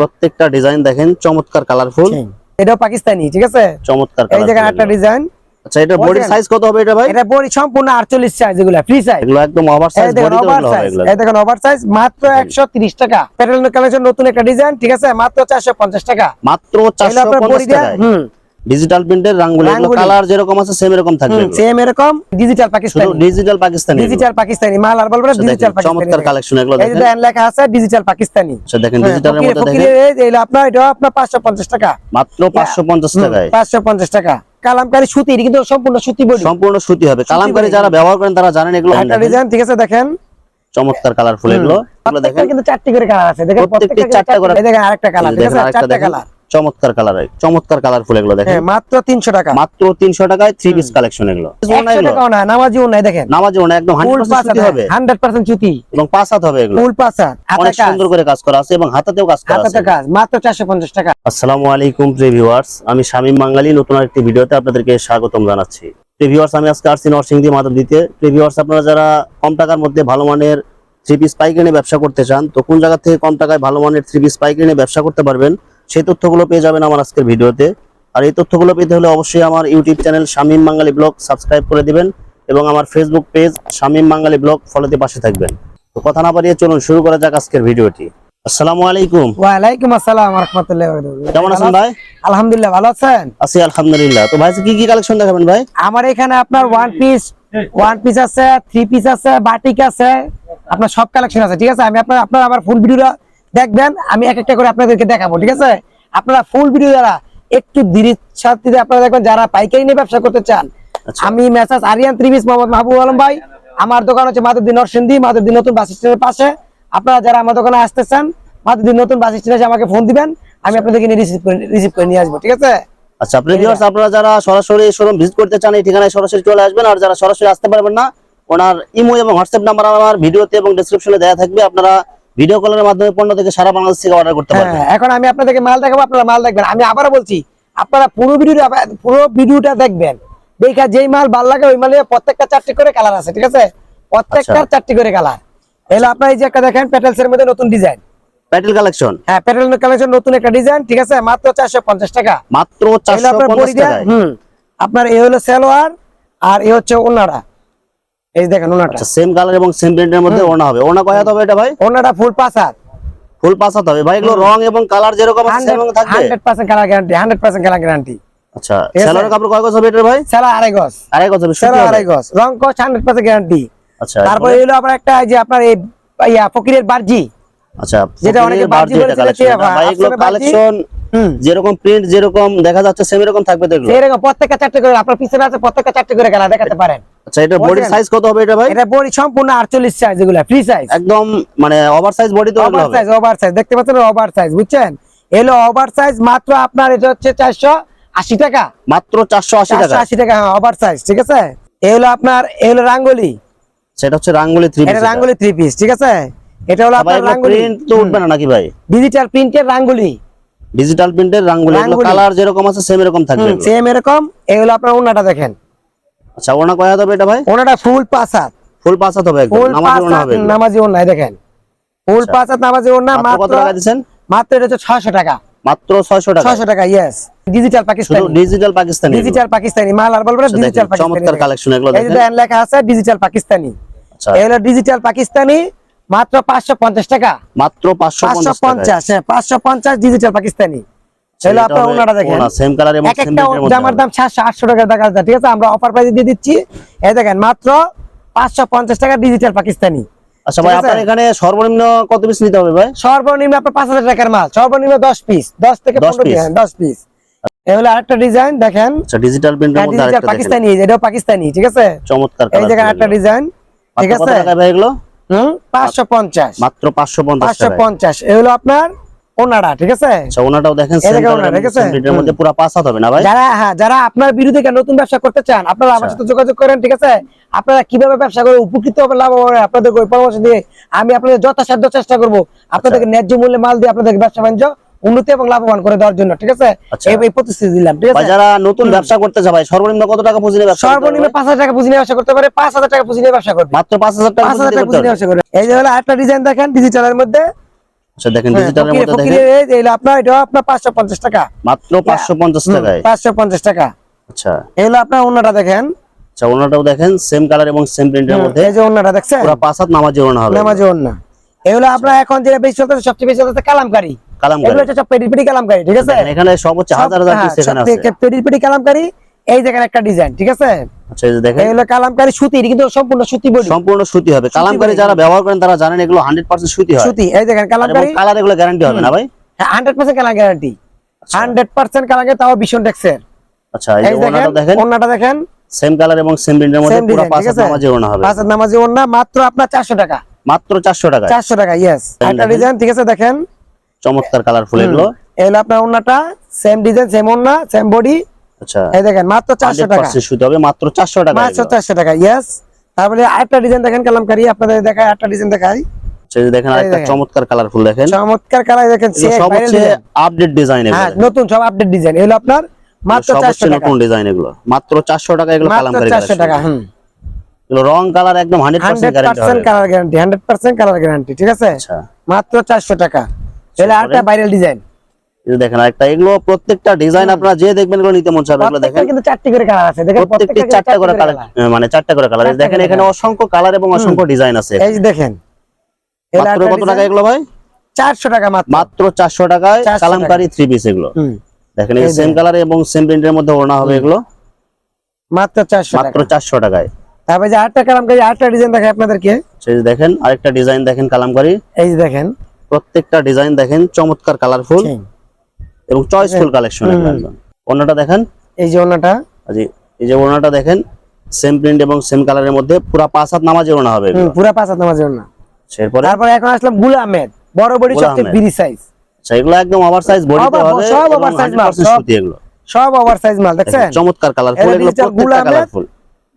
প্রত্যেকটা ডিজাইন দেখেন চমৎকার কালারফুল এটাও পাকিস্তানি ঠিক আছে? চমৎকার এই জায়গা একটা ডিজাইন আচ্ছা এটা বডি সাইজ কত হবে এটা ভাই? এটা বড়ি সম্পূর্ণ আটচল্লিশ সাইজ এগুলো ফ্রি সাইজ এগুলো একদম ওভার সাইজ বডি তো এই দেখেন ওভার সাইজ মাত্র একশো তিরিশ টাকা। প্যাটার্ন কালেকশন নতুন একটা ডিজাইন ঠিক আছে? মাত্র চারশো পঞ্চাশ টাকা। মাত্র এগুলো 450 টাকা হুম। ডিজিটাল প্রিন্টের রাঙ্গুলি কালার যেরকম আছে সেম এরকম থাকবে সেম এরকম digital Pakistani digital Pakistani digital Pakistani মাল আর বলব আচ্ছা, ডিজিটাল পাকিস্তানি চমৎকার কালেকশন এগুলো এই যে দেখেন। দেখেন লেখা আছে ডিজিটাল পাকিস্তানি আচ্ছা দেখেন হ্যাঁ, ডিজিটালের মধ্যে দেখেন। এই যে এগুলো আপনার এটা আপনার পাঁচশো পঞ্চাশ টাকা। মাত্র 550 টাকায়। পাঁচশো পঞ্চাশ টাকা। কালামকারী সুতি এটা কিন্তু সম্পূর্ণ সুতি বডি। সম্পূর্ণ সুতি হবে। কালামকারী। যারা ব্যবহার করেন তারা জানেন এগুলো একটা ডিজাইন ঠিক আছে দেখেন। চমৎকার কালারফুল এগুলো। দেখেন। কিন্তু চারটি করে কালার আছে। দেখেন প্রত্যেকটি চারটা করে- এই দেখেন আরেকটা কালার ঠিক দেখেন আছে আরেকটা কালার চমৎকার কালার চমৎকার কালারফুল এগুলো দেখেন। হ্যাঁ মাত্র তিনশো টাকা। মাত্র 300 টাকায় থ্রি পিস কালেকশন এগুলো। না দেখেন। একদম 100% সুতি হবে। সুতি এবং পাঁচ হাত হবে এগুলো। ফুল পাঁচ হাতে অনেক সুন্দর করে কাজ করা আছে এবং হাতাতেও কাজ করা আছে। হাতাতে কাজ মাত্র চারশো পঞ্চাশ টাকা। আসসালামু আলাইকুম প্রিয় ভিউয়ার্স আমি শামীম বাঙালি নতুন আরেকটি ভিডিওতে আপনাদেরকে স্বাগতম জানাচ্ছি। প্রিয় ভিউয়ার্স আমি আজকে আসছি নরসিংদী মাধব দিতে প্রিয় ভিউয়ার্স আপনারা যারা কম টাকার মধ্যে ভালো মানের থ্রি পিস পাইকারি ব্যবসা করতে চান তো কোন জায়গা থেকে কম টাকায় ভালো মানের থ্রি পিস পাইকারি ব্যবসা করতে পারবেন? সেই তথ্যগুলো পেয়ে যাবেন আমার আজকের ভিডিওতে। আর এই তথ্যগুলো পেতে হলে অবশ্যই আমার YouTube channel Shamim Bangali blog subscribe করে দিবেন এবং আমার Facebook page Shamim Bangali blog ফলোতে পাশে থাকবেন। তো কথা না বাড়িয়ে চলুন শুরু করা যাক আজকের ভিডিওটি। আসসালামু আলাইকুম। আসসালাম রহমতুল্লাহ কেমন আছেন ভাই? আলহামদুলিল্লাহ ভালো আছেন? আছি আলহামদুলিল্লাহ। তো ভাই কি কি কালেকশন দেখাবেন ভাই? আমার এখানে আপনার ওয়ান পিস ওয়ান পিস আছে থ্রি পিস আছে বাটিক আছে আপনার সব কালেকশন আছে ঠিক আছে? আমি আপনার আপনার আমার ফুল ভিডিওটা দেখবেন আমি এক একটা করে আপনাদেরকে দেখাবো ঠিক আছে? আপনারা ফুল ভিডিও দ্বারা একটু ধীরে সাথে আপনারা দেখবেন যারা পাইকারি নিয়ে ব্যবসা করতে চান আচ্ছা। আমি মেসাজ আরিয়ান ত্রিবিস মোহাম্মদ মাহবুব আলম ভাই আমার দোকান হচ্ছে মাধবদী নরসিংদী মাধবদী নতুন বাস স্ট্যান্ডের পাশে। আপনারা যারা আমার দোকানে আসতে চান মাধবদী নতুন বাস স্ট্যান্ডে আমাকে ফোন দিবেন আমি আপনাদেরকে রিসিভ করে রিসিভ করে নিয়ে আসব ঠিক আছে? আচ্ছা আপনি ভিউয়ার্স আপনারা যারা সরাসরি শোরুম ভিজিট করতে চান এই ঠিকানায় সরাসরি চলে আসবেন আর যারা সরাসরি আসতে পারবেন না ওনার ইমো এবং হোয়াটসঅ্যাপ নাম্বার আমার ভিডিওতে এবং ডেসক্রিপশনে দেওয়া থাকবে আপনারা ভিডিও কলের মাধ্যমে পণ্য থেকে সারা বাংলাদেশ থেকে অর্ডার করতে পারবেন। হ্যাঁ এখন আমি আপনাদেরকে মাল দেখাবো আপনারা মাল দেখবেন। আমি আবারও বলছি আপনারা পুরো ভিডিওটা পুরো ভিডিওটা দেখবেন। দেখা যেই মাল ভালো লাগে ওই মালে প্রত্যেকটা চারটি করে কালার আছে ঠিক আছে? প্রত্যেকটার আচ্ছা। চারটি করে কালার এলো আপনার এই যে একটা দেখেন প্যাটেলস এর মধ্যে নতুন ডিজাইন প্যাটেল কালেকশন হ্যাঁ প্যাটেল কালেকশন নতুন একটা ডিজাইন ঠিক আছে? মাত্র চারশো পঞ্চাশ টাকা। মাত্র এগুলো আপনার বডি 450 দেয়া টাকায় হুম। আপনার এই হলো সালোয়ার আর এই হচ্ছে ওনাটা এই দেখেন ওনাটা। আচ্ছা সেম কালার এবং সেম প্রিন্টের মধ্যে ওনা হবে। ওনা কয় হবে এটা ভাই? ওনাটা ফুল হাত। ফুল হাত হবে। ভাই এগুলো রং এবং কালার যেরকম আছে সেরকম থাকবে? Hundred percent colour guarantee hundred percent colour guarantee আচ্ছা। সেলারের কাপড় কয় গজ হবে এটা ভাই? সেলা আড়াই গজ। আড়াই গজ হবে সুতি সেলা হবে। আড়াই গজ। রং কস হান্ড্রেড পার্সেন্ট গ্যারান্টি আচ্ছা তারপরে? এলো আবার একটা এই যে আপনার এই ইয়া ফকিরের বার্জি। আচ্ছা যেটা অনেকে বার্জি। কে ভাই এগুলো কালেকশন যেরকম প্রিন্ট যেরকম দেখা যাচ্ছে সেম এরকম থাকবে তো এগুলো? এরকম প্রত্যেকটা চারটে করে আপনার পিছনে আছে প্রত্যেকটা চারটে করে কালার দেখাতে পারেন। আচ্ছা এটা বডি সাইজ কত হবে এটা ভাই? এটা বডি সম্পূর্ণ আটচল্লিশ সাইজ এগুলো ফ্রি সাইজ একদম মানে ওভার সাইজ বডি তো ওভার সাইজ ওভার সাইজ দেখতে পাচ্ছেন ওভার সাইজ বুঝছেন? এলো ওভার সাইজ মাত্র আপনার এটা হচ্ছে চারশো আশি টাকা। মাত্র 480 টাকা। আশি টাকা হ্যাঁ ওভার সাইজ ঠিক আছে? এই হলো আপনার এই হলো রাঙ্গলি। সেটা হচ্ছে রাঙ্গুলি 3 পিস এটা। রাঙ্গুলি থ্রি পিস ঠিক আছে? এটা হলো আপনার রাঙ্গুলি। প্রিন্ট তো উঠবে না নাকি ভাই? ডিজিটাল প্রিন্টের রাঙ্গুলি। ডিজিটাল প্রিন্টের রাঙ্গুলি এগুলো কালার যেরকম আছে সেম এরকম থাকবে সেম এরকম। এই হলো আপনার ওনাটা দেখেন। আচ্ছা ওনা কয় হবে এটা ভাই? ওনাটা ফুল পাঁচ হাত। ফুল পাঁচ হাত হবে একদম নামাজি ওনা হবে এগুলো। নামাজি ওনায় দেখেন। ফুল আচ্ছা। পাঁচ হাত নামাজি ওনা মাত্র কত টাকা দিবেন মাত্র এটা হচ্ছে ছয়শো টাকা। মাত্র 600 টাকা? ছয়শো টাকা yes digital Pakistani digital Pakistani digital Pakistani মাল আর বলব আচ্ছা, ডিজিটাল দেখেন, চমৎকার কালেকশন এগুলো এই যে দেখেন। দেখেন লেখা আছে ডিজিটাল পাকিস্তানি আচ্ছা। এই হলো ডিজিটাল পাকিস্তানি মাত্র পাঁচশো পঞ্চাশ টাকা। মাত্র 550 পাঁচশো টাকা পঞ্চাশ হ্যাঁ পাঁচশো পঞ্চাশ ডিজিটাল পাকিস্তানি এলো আপনার ওনাটা দেখেন। সেম কালার এবং সেম জামার দাম সাতশো আটশো টাকা দেখা যায় ঠিক আছে? আমরা অফার প্রাইসে দিয়ে দিচ্ছি। এই দেখেন মাত্র পাঁচশো পঞ্চাশ টাকা ডিজিটাল পাকিস্তানি। আচ্ছা ভাই আপনার এখানে সর্বনিম্ন কত পিস নিতে হবে ভাই? সর্বনিম্ন আপনার পাঁচ হাজার টাকার মাল সর্বনিম্ন দশ পিস দশ থেকে 10 পনেরো piece? দশ পিস এই হলো আরেকটা ডিজাইন দেখেন। আচ্ছা ডিজিটাল প্রিন্টের মধ্যে ডিজিটাল আরেকটা পাকিস্তানি এটাও পাকিস্তানি ঠিক আছে? চমৎকার এই দেখেন কালার একটা ডিজাইন ঠিক আছে? টাকা ভাই এগুলো? হুম পাঁচশো পঞ্চাশ। মাত্র 550 পাঁচশো টাকা পঞ্চাশ। এই হলো আপনার ওনারা ঠিক আছে আচ্ছা ওনাটাও দেখেন? প্রিন্টের মধ্যে পুরো হাত হবে না ভাই যারা হ্যাঁ যারা আপনার বিরুদ্ধে নতুন ব্যবসা করতে চান আপনারা আমার আচ্ছা। সাথে যোগাযোগ করেন ঠিক আছে আপনারা কীভাবে ব্যবসা করে উপকৃত হবে লাভ হবে আপনাদের ওই পরামর্শ দিয়ে আমি আপনাদের যথাসাধ্য চেষ্টা করব আপনাদেরকে আচ্ছা। ন্যায্য মূল্যে মাল দিয়ে আপনাদের ব্যবসা বাণিজ্য উন্নতি এবং লাভবান করে দেওয়ার জন্য ঠিক আছে আচ্ছা। এই প্রতিশ্রুতি দিলাম ঠিক আছে যারা নতুন ব্যবসা করতে চায় সর্বনিম্ন কত টাকা পুঁজি নিয়ে ব্যবসা সর্বনিম্ন হবে? পাঁচ হাজার টাকা পুঁজি নিয়ে ব্যবসা করতে পারে পাঁচ হাজার টাকা পুঁজি নিয়ে ব্যবসা করবে মাত্র 5000 টাকা পুঁজি নিয়ে ব্যবসা করবে এই যে হলো একটা ডিজাইন দেখেন ডিজিটালের মধ্যে আচ্ছা দেখেন হ্যাঁ, ডিজিটালের মধ্যে দেখেন। এই আপনার এটা আপনার পাঁচশো পঞ্চাশ টাকা। মাত্র পাঁচশো পঞ্চাশ টাকায়। পাঁচশো পঞ্চাশ টাকা। আচ্ছা। আপনার অন্যটা দেখেন। আচ্ছা ওনাটাও দেখেন সেম কালার এবং সেম প্রিন্টের মধ্যে। এই যে অন্যটা দেখছেন? পুরো পাঁচ হাত নামাজি ওনা হবে। নামাজি এগুলো আপনার এখন যেটা বেশি চলতেছে সবচেয়ে বেশি চলতেছে কালামকারি। কালামকারী। এগুলো হচ্ছে পেডি পেডি কালামকারি ঠিক আছে? এখানে সব হচ্ছে হাজার হাজার হ্যাঁ, পিস এখানে আছে। পেডি পেডি কালামকারি। এই দেখেন একটা ডিজাইন ঠিক আছে? আচ্ছা এই যে দেখেন। এগুলো কালামকারি সুতি কিন্তু সম্পূর্ণ সুতি বডি। সম্পূর্ণ সুতি হবে। কালামকারী যারা ব্যবহার করেন তারা জানেন এগুলো হান্ড্রেড পার্সেন্ট সুতি হয়। সুতি এই দেখেন আর কালার এগুলো গ্যারান্টি হবে না ভাই? হান্ড্রেড পার্সেন্ট কালার গ্যারান্টি আচ্ছা। হান্ড্রেড পার্সেন্ট কালার তাও ভীষণ টেক্সের আচ্ছা এই এই যে ওনাটা দেখেন। অন্যটা দেখেন। সেম কালার এবং সেম প্রিন্টের মধ্যে পুরো পাঁচ ঠিক নামাজি ওনা হবে। পাঁচের নামাজি ওন্না মাত্র আপনার চারশো টাকা। মাত্র চারশো টাকায় চারশো টাকা ইয়েস একটা ডিজাইন ঠিক আছে দেখেন। চমৎকার কালারফুল এগুলো। এগুলো আপনার সেম ডিজাইন সেম বডি আচ্ছা। এই দেখেন মাত্র চারশো হান্ড্রেড টাকা পার্সেন্ট সুতি হবে মাত্র চারশো টাকা মাত্র চারশো টাকা ইয়েস তারপরে আরেকটা ডিজাইন দেখেন কালামকারি আপনাদের দেখায় আরেকটা ডিজাইন দেখাই। দেখেন আরেকটা চমৎকার কালারফুল দেখেন। চমৎকার কালার দেখেন সব হচ্ছে আপডেট ডিজাইন হ্যাঁ নতুন সব আপডেট ডিজাইন এগুলো আপনার মাত্র সব চারশো হচ্ছে টাকা নতুন ডিজাইন এগুলো। মাত্র চারশো টাকা এগুলো কালামকারী চারশো টাকা হুম। রং কালার একদম hundred hundred percent guarantee percent হবে। Colour guarantee hundred percent colour guarantee ঠিক আছে? আচ্ছা। মাত্র চারশো টাকা। এগুলো আরেকটা ভাইরাল ডিজাইন দেখেন আরেকটা এগুলো প্রত্যেকটা ডিজাইন আপনারা যে দেখবেন এগুলো নিতে মন চাবে এগুলো দেখেন। কিন্তু চারটি করে কালার আছে দেখেন প্রত্যেকটি প্রত্যেকটা চারটা করে কালার মানে চারটা করে কালার দেখেন এখানে অসংখ্য কালার এবং অসংখ্য ডিজাইন আছে। এই দেখেন মাত্র কত টাকা এগুলো ভাই? চারশো টাকা মাত্র। মাত্র চারশো টাকায় 400 কালামকারী থ্রি পিস এগুলো। দেখেন এই সেম কালার এবং সেম প্রিন্টের মধ্যে ওড়না হবে এগুলো। মাত্র চারশো মাত্র টাকা। চারশো টাকায়। তারপরে যে আরেকটা কালামকারি আরেকটা ডিজাইন দেখাই আপনাদেরকে। সেই যে দেখেন আরেকটা ডিজাইন দেখেন কালামকারী। এই যে দেখেন। প্রত্যেকটা ডিজাইন দেখেন চমৎকার কালারফুল এবং চয়েসফুল কালেকশন ওড়নাটা দেখেন। এই যে ওনাটা যে- এই যে ওড়নাটা দেখেন সেম প্রিন্ট এবং সেম কালারের মধ্যে পুরা পাঁচ হাত নামাজে ওড়না হবে। পুরা পাঁচ হাত নামাজের ওনা এরপরে তারপরে এখন আসলাম গুল আহমেদ। বড় বড়ি সবচেয়ে বিড়ি সাইজ আচ্ছা, এগুলো একদম ওভার সাইজ বডিতে Over- হবে সব এবং oversize মাল, সব। এগুলো। সব ওভার সাইজ মাল দেখছেন? চমৎকার কালারফুল এটা এগুলো প্রত্যেকটা। কালারফুল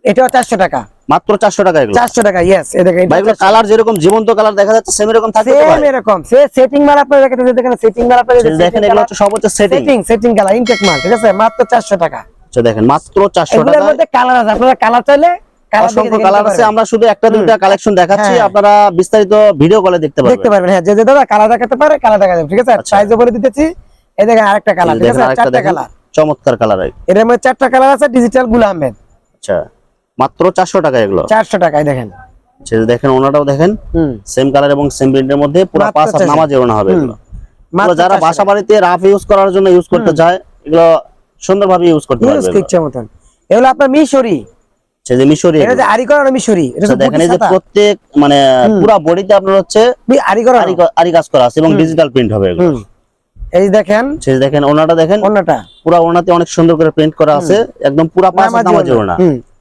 এটাও চারশো টাকা। মাত্র চারশো টাকা এগুলো। চারশো টাকা ইয়েস এ দেখেন কালার যেরকম জীবন্ত কালার দেখা যাচ্ছে সেম এরকম থাকবে তো সেম এরকম সে সেটিং মাল আপনারা দেখেন দেখেন সেটিং মাল আপনারা দেখেন এগুলো হচ্ছে setting setting setting colour intact মাল ঠিক আছে? মাত্র চারশো টাকা। আচ্ছা দেখেন মাত্র চারশো এগুলোর টাকা মধ্যে কালার আছে আপনারা কালার চাইলে অসংখ্য কালার আছে আমরা শুধু একটা দুইটা কালেকশন দেখাচ্ছি হ্যাঁ। আপনারা বিস্তারিত ভিডিও কলে দেখতে দেখতে পারবেন। পারবেন হ্যাঁ যে যে দাদা কালার দেখাতে পারে কালার দেখা যাবে ঠিক আছে? আচ্ছা। সাইজ বলে দিতেছি এই দেখেন আরেকটা কালার এই ঠিক আছে? চারটা কালার চমৎকার কালারের। মধ্যে চারটা কালার আছে ডিজিটাল গুল আহমেদ আচ্ছা। মাত্র চারশো টাকা এগুলো। চারশো টাকায় দেখেন। যে দেখেন ওনাটাও দেখেন সেম কালার এবং সেম প্রিন্টের মধ্যে পুরো পাঁচ হাত 400 নামাজে ওনা হবে এগুলো। যারা বাসা বাড়িতে রাফ ইউজ করার জন্য ইউজ করতে চায় এগুলো সুন্দরভাবে ইউজ করতে পারবে। ইচ্ছা মতন। এগুলো আপনার মিশরি। যে মিশরি এটা যে আরি করানো মিশরি এটা দেখেন এই যে প্রত্যেক মানে পুরো বডিতে আপনার হচ্ছে বি- আরি করানো। আরি কাজ করা আছে এবং ডিজিটাল প্রিন্ট হবে এগুলো। এই দেখেন সেই দেখেন ওনাটা দেখেন পুরো ওনাতে অনেক সুন্দর করে প্রিন্ট করা আছে একদম পুরো পাঁচ নামাজি ওনা।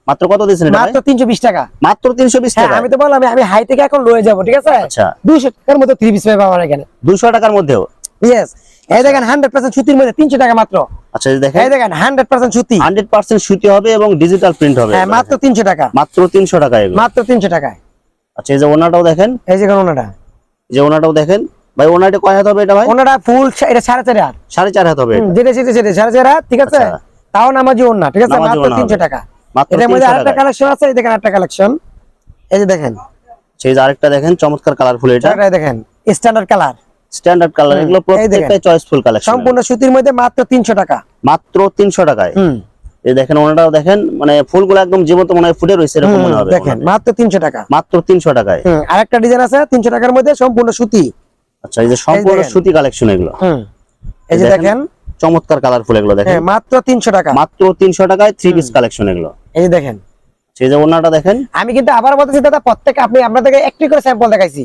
মাত্র কত দিয়েছেন এটা মাত্র তিনশো বিশ টাকা। মাত্র তিনশো বিশ হ্যাঁ টাকা? আমি তো বললাম আমি- হাই থেকে এখন লয়ে যাব ঠিক আছে? আচ্ছা। দুইশো টাকার মধ্যে থ্রি পিস পাবো আমার এখানে। দুশো টাকার মধ্যেও? ইয়েস এই দেখেন হান্ড্রেড পার্সেন্ট সুতির মধ্যে তিনশো টাকা মাত্র। আচ্ছা এই দেখেন। এই দেখেন হান্ড্রেড পার্সেন্ট সুতি। হান্ড্রেড পার্সেন্ট সুতি হবে এবং ডিজিটাল প্রিন্ট হবে। হ্যাঁ মাত্র দেখেন। তিনশো টাকা। মাত্র তিনশো টাকা এগুলো। মাত্র তিনশো টাকায়। আচ্ছা এই যে ওনাটাও দেখেন। এই যে ওনাটা। এই যে ওনাটাও দেখেন। ভাই ওনাটা কয় হাত হবে এটা ভাই? ওনাটা ফুল এটা সাড়ে চার হাত। সাড়ে চার হাত হবে। যেটা সেটা সেটা সাড়ে চার হাত ঠিক আছে? আচ্ছা। তাও নামাজি ওনা ঠিক আছে? মাত্র ওড়না তিনশো হবে। টাকা। মাত্র এটার মধ্যে 300 আরেকটা কালেকশন আছে এই দেখেন আরেকটা কালেকশন এই যে দেখেন। সেই যে আরেকটা দেখেন চমৎকার কালারফুল এটা। এটা দেখেন স্ট্যান্ডার্ড কালার স্ট্যান্ডার্ড কালার এগুলো এই দেখেন। প্রত্যেকটাই চয়েসফুল কালেকশন সম্পূর্ণ সুতির মধ্যে মাত্র তিনশো টাকা। মাত্র তিনশো টাকায়। এই দেখেন ওনাটাও দেখেন মানে ফুলগুলো একদম জীবন্ত মনে হয় ফুটে রয়েছে এরকম মনে হবে দেখেন মাত্র তিনশো টাকা। মাত্র তিনশো টাকায়। আরেকটা ডিজাইন আছে তিনশো টাকার মধ্যে সম্পূর্ণ সুতি। আচ্ছা এই যে সম্পূর্ণ। সুতি কালেকশন এগুলো। এই যে দেখেন। চমৎকার কালারফুল এগুলো দেখেন। হ্যাঁ মাত্র তিনশো টাকা। মাত্র তিনশো টাকায় থ্রি পিস কালেকশন এগুলো। এই দেখেন। সেই যে ওনাটা দেখেন। আমি কিন্তু আবার বলতেছি দাদা প্রত্যেক আপনি আপনাদেরকে একটি করে স্যাম্পল দেখাইছি।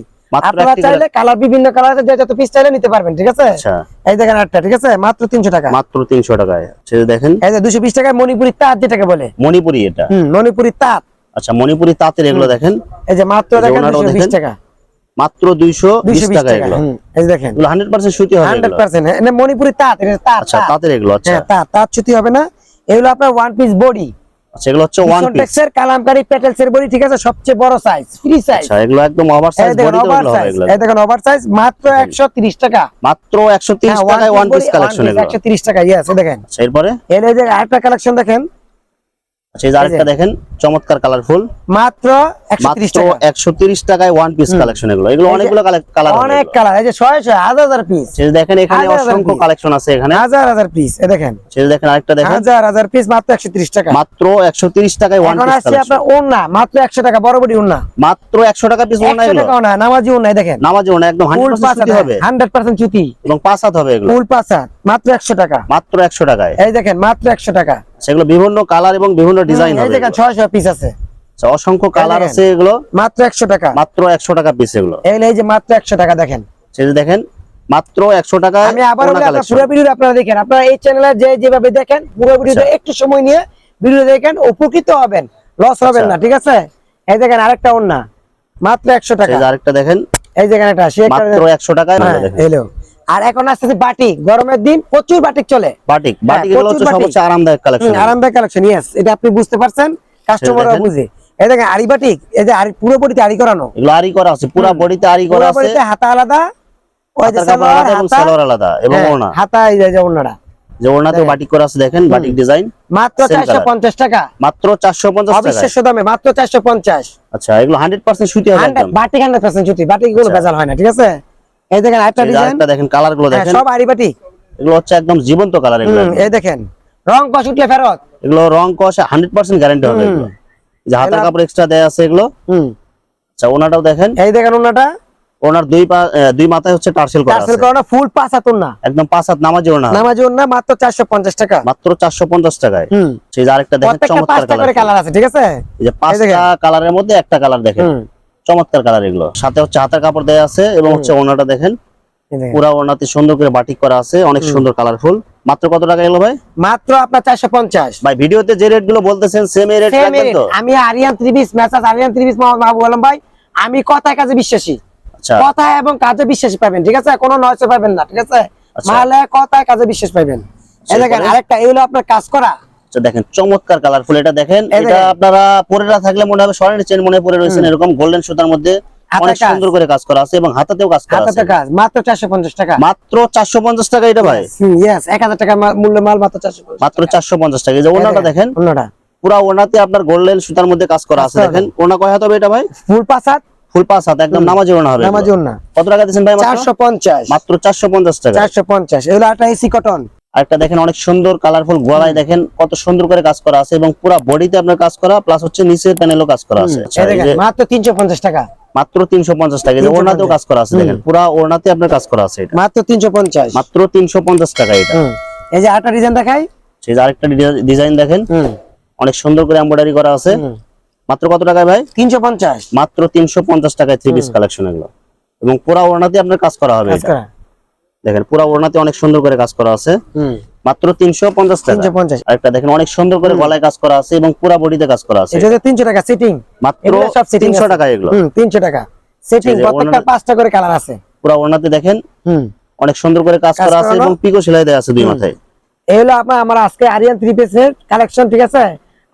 আপনারা চাইলে কালার বিভিন্ন কালার আছে যত পিস চাইলে নিতে পারবেন ঠিক আছে? আচ্ছা। এই দেখেন একটা ঠিক আছে? মাত্র টাকা। মাত্র তিনশো টাকায়। সেই দেখেন। এই যে টাকায় মণিপুরি তাঁত যেটাকে বলে। মণিপুরি এটা। মণিপুরি তাঁত। আচ্ছা মণিপুরি তাঁতের এগুলো দেখেন। এই যে মাত্র দেখেন। টাকা। মাত্র দুইশো বিশ টাকা টাকা এগুলো। হুম, এই যে দেখেন। হান্ড্রেড পার্সেন্ট সুতি হবে হান্ড্রেড পার্সেন্ট মণিপুরি তাঁত তাঁত তাঁতের এগুলো আচ্ছা। তাঁত তাঁত ছুটি হবে না। এগুলো আপনার ওয়ান পিস বডি হচ্ছে ওয়ান পিস টেক্সের কালামকারী পেটেলস এর বডি ঠিক আছে? সবচেয়ে বড় সাইজ ফ্রি সাইজ আচ্ছা এগুলো একদম ওভার সাইজ দেখেন বডিতে হবে এগুলো। এই দেখেন ওভার সাইজ মাত্র 130 টাকা। মাত্র একশো তিরিশ টাকায় one piece collection one piece, এগুলো। 130 টাকা ইয়েস দেখেন। আচ্ছা এরপরে? এর এই যে আরেকটা কালেকশন দেখেন। আচ্ছা এই আরেকটা দেখেন চমৎকার কালারফুল মাত্র একশো টাকা। টাকায় ওয়ান পিস কালেকশন এগুলো। এগুলো এই যে অনেকগুলো কালার অনেক কালার এই যে ছয় ছয় হাজার হাজার পিস দেখেন এখানে হাজার হাজার অসংখ্য কালেকশন আছে এখানে। হাজার হাজার পিস এ দেখেন। সেই দেখেন আরেকটা দেখেন। হাজার হাজার পিস মাত্র একশো তিরিশ টাকা। মাত্র একশো তিরিশ টাকায় ওয়ান পিস আসছে আপনার ওন্না মাত্র একশো টাকা বড় বড়ি ওন্না মাত্র একশো টাকা পিস না একশো এগুলো। টাকা ওন্না নামাজি ওন্না দেখেন। নামাজে না একদম ফুল হান্ড্রেড পাঁচ হবে। এবং হবে এগুলো। ফুল মাত্র একশো টাকা। মাত্র একশো টাকায়। এই দেখেন মাত্র একশো টাকা। সেগুলো বিভিন্ন কালার এবং বিভিন্ন ডিজাইন এই দেখেন এগুলো। ছয়শো পিস আছে। আচ্ছা, অসংখ্য কালার আছে এগুলো। মাত্র একশো টাকা। মাত্র একশো টাকা পিস এগুলো। এই যে মাত্র একশো টাকা দেখেন। সেই যে দেখেন মাত্র একশো টাকা আমি আবার পুরো ভিডিও আপনারা দেখেন। আপনারা এই চ্যানেলে যে যেভাবে দেখেন পুরো ভিডিওটা আচ্ছা। একটু সময় নিয়ে ভিডিও দেখেন উপকৃত হবেন লস হবেন আচ্ছা। না ঠিক আছে? এই দেখেন আরেকটা ওন্না মাত্র একশো টাকা। আরেকটা দেখেন এই দেখেন একটা মাত্র একশো টাকায় হ্যাঁ, দেখেন। এলো। আর এখন আসতেছে বাটিক গরমের দিন প্রচুর বাটিক চলে। বাটিক বাটিক এগুলো হচ্ছে হ্যাঁ, সবচেয়ে আরামদায়ক কালেকশন আরামদায়ক কালেকশন ইয়েস এটা আপনি বুঝতে পারছেন কাস্টমাররা বুঝে। এই দেখেন আড়ি বাটিক এই যে আড়ি পুরোপুরিতে আড়ি করানো। এগুলো আরি করা আছে পুরা বডিতে আরি করা আছে। পুরোপুরিতে হাতা আলাদা ওই যে সালোয়ার, এবং সালোয়ার আলাদা এবং হ্যাঁ, ওড়না। হাতা এই যে ওড়নাটা। যে ওড়নাতে বাটিক করা আছে দেখেন বাটিক ডিজাইন মাত্র Same চারশো colour। পঞ্চাশ টাকা। মাত্র চারশো পঞ্চাশ টাকা অবিশ্বাস্য দামে মাত্র চারশো পঞ্চাশ। আচ্ছা এগুলো হান্ড্রেড পার্সেন্ট সুতি হবে একদম। বাটিক হান্ড্রেড পার্সেন্ট ছুটি বাটিকগুলো আচ্ছা। ভেজাল হয় না ঠিক আছে? এই দেখেন যে ডিজাইন। আরেকটা দেখেন কালারগুলো দেখেন। সব আড়ি বাটিক। এগুলো হচ্ছে একদম জীবন্ত কালার এগুলো এই দেখেন রং কষ উঠলে ফেরত। এগুলো রং কষে হান্ড্রেড পার্সেন্ট গ্যারান্টি হবে এগুলো। যে কাপড় এক্সট্রা দেয়া আছে এগুলো। হুম। আচ্ছা ওনাটাও দেখেন। এই দেখেন ওনাটা। ওনার দুই পা দুই মাথায় হচ্ছে টার্সেল করা টার্সেল করানো ফুল পাঁচ হাতুন না একদম পাঁচ হাত নামাজি ওনা নামাজি ওনা মাত্র চারশো পঞ্চাশ টাকা। মাত্র চারশো পঞ্চাশ টাকায়। হুম। সেই যে আরেকটা দেখেন চমৎকার কালার কালার আছে ঠিক আছে? এই যে পাঁচটা কালারের মধ্যে একটা কালার দেখেন। চমৎকার কালার এগুলো। সাথে হচ্ছে হাতের কাপড় দেয়া আছে এবং হচ্ছে ওনাটা দেখেন। পুরা ওনাতে সুন্দর করে বাটিক করা আছে অনেক সুন্দর কালারফুল মাত্র কত টাকা এলো ভাই? মাত্র আপনার চারশো পঞ্চাশ। ভাই ভিডিওতে যে রেটগুলো বলতেছেন সেম রেট। আমি আরিয়ান ত্রিবিশ মেসাজ আরিয়ান ত্রিবিশ মাহবুব আলম ভাই আমি কথায় কাজে বিশ্বাসী। আচ্ছা। কথায় এবং কাজে বিশ্বাসী পাবেন ঠিক আছে? কোনো নয়সে পাবেন না ঠিক আছে? আচ্ছা। মালে কথায় কাজে বিশ্বাস পাবেন। এই দেখেন? আরেকটা এগুলো আপনার কাজ করা। আচ্ছা দেখেন চমৎকার কালারফুল এটা দেখেন। এটা। আপনারা পরে না থাকলে মনে হবে সরেন চেন মনে পড়ে রয়েছেন এরকম গোল্ডেন সুতার মধ্যে। অনেক সুন্দর করে কাজ করা আছে এবং হাতাতেও কাজ করা আছে। কাজ। মাত্র টাকা। মাত্র চারশো পঞ্চাশ টাকা এটা ভাই। ইয়েস এক হাজার টাকা মূল্য মাল মাত্র চারশো মাত্র চারশো পঞ্চাশ টাকা। এই যে ওনাটা দেখেন অন্যটা পুরা ওনাতে আপনার গোল্ডেন সুতার মধ্যে কাজ করা আছে। দেখেন ওনা কয় হবে এটা ভাই? ফুল পাঁচ হাত। ফুল পাঁচ হাত একদম নামাজি ওনা হবে নামাজি এগুলো। ওনা কত টাকা ভাই মাত্র? টাকা। একটা এসি কটন আরেকটা দেখেন অনেক সুন্দর কালারফুল গলায় দেখেন কত সুন্দর করে কাজ করা আছে এবং পুরা বডিতে আপনার কাজ করা প্লাস হচ্ছে নিচের প্যানেলও কাজ করা আছে। আচ্ছা, মাত্র তিনশো পঞ্চাশ টাকা। মাত্র তিনশো পঞ্চাশ টাকা। এই যে 350 কাজ করা আছে দেখেন। পুরা ওড়নাতে আপনার কাজ করা আছে এটা। মাত্র তিনশো পঞ্চাশ। মাত্র তিনশো পঞ্চাশ টাকা এটা। এই যে আরেকটা ডিজাইন দেখাই। সেই যে আরেকটা ডিজাইন দেখেন। অনেক সুন্দর করে এমব্রয়ডারি করা আছে। মাত্র কত টাকায় ভাই? তিনশো পঞ্চাশ। মাত্র তিনশো পঞ্চাশ টাকায় থ্রি পিস কালেকশন এগুলো। এবং পুরা ওড়নাতে আপনার কাজ করা হবে এটা। দেখেন পুরা ওড়নাতে অনেক সুন্দর করে কাজ করা আছে। মাত্র তিনশো পঞ্চাশ তিনশো পঞ্চাশ। আরেকটা দেখেন অনেক সুন্দর করে গলায় কাজ করা আছে এবং পুরা বডিতে কাজ করা আছে। এটা তিনশো টাকা সেটিং মাত্র তিনশো টাকা এগুলো। তিনশো টাকা। সেটিং প্রত্যেকটা পাঁচটা করে কালার আছে। পুরা ওড়নাতে দেখেন অনেক সুন্দর করে কাজ করা আছে। এবং পিকো সেলাই দেওয়া আছে দুই মাথায়। এই হলো আপনার আমার আজকে আরিয়ান থ্রি পিসের কালেকশন ঠিক আছে?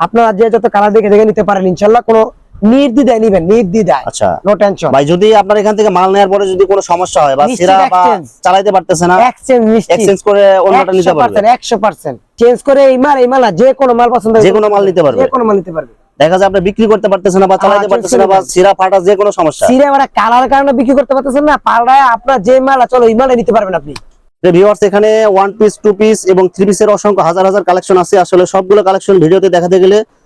আপনারা যে যত কালার দেখে দেখে নিতে পারেন ইনশাল্লাহ কোনো নির্দ্বিধায় নিবেন নির্দ্বিধায়। আচ্ছা। নো টেনশন ভাই যদি আপনার এখান থেকে মাল নেওয়ার পরে যদি কোনো সমস্যা হয় বা সেরা বা। চালাইতে পারতেছে না এক্সচেঞ্জ এক্সচেঞ্জ করে অন্যটা নিতে পারবে। একশো পার্সেন্ট চেঞ্জ করে এই মাল এই মাল যে কোনো মাল পছন্দ যে কোনো মাল নিতে পারবে। যে কোনো মাল নিতে পারবে। দেখা যায় আপনি বিক্রি করতে পারতেছেন না বা change পারতেছেন না বা সিরা ফাটা যে কোনো সমস্যা। সিরে মানে কালার কারণে বিক্রি করতে পারতেছেন না আপনার যে মাল চলো এই মালে নিতে পারবেন আপনি। ভিউয়ার্স এখানে ওয়ান পিস টু পিস এবং থ্রি পিসের অসংখ্য হাজার হাজার কালেকশন আছে। আসলে সবগুলো কালেকশন ভিডিওতে দেখাতে গেলে